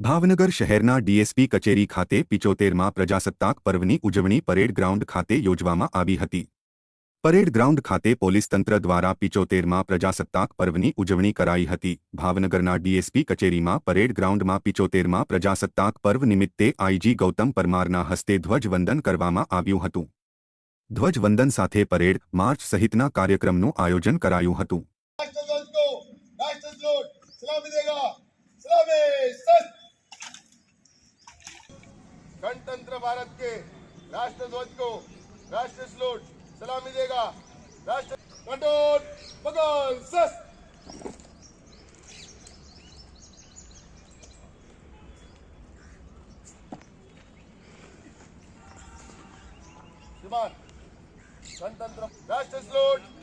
ભાવનગર શહેરના ડીએસપી કચેરી ખાતે પિચોતેરમાં પ્રજાસત્તાક પર્વની ઉજવણી પરેડ ગ્રાઉન્ડ ખાતે યોજવામાં આવી હતી. પરેડ ગ્રાઉન્ડ ખાતે પોલીસ તંત્ર દ્વારા પિચોતેરમાં પ્રજાસત્તાક પર્વની ઉજવણી કરાઈ હતી. ભાવનગરના ડીએસપી કચેરીમાં પરેડ ગ્રાઉન્ડમાં પિચોતેરમાં પ્રજાસત્તાક પર્વ નિમિત્તે આઈજી ગૌતમ પરમારના હસ્તે ધ્વજવંદન કરવામાં આવ્યું હતું. ધ્વજવંદન સાથે પરેડ માર્ચ સહિતના કાર્યક્રમનું આયોજન કરાયું હતું. गणतंत्र भारत के राष्ट्रध्वज को राष्ट्र सलूट, सलामी देगा राष्ट्र कंट्रोल बगल सस। गणतंत्र राष्ट्र सलूट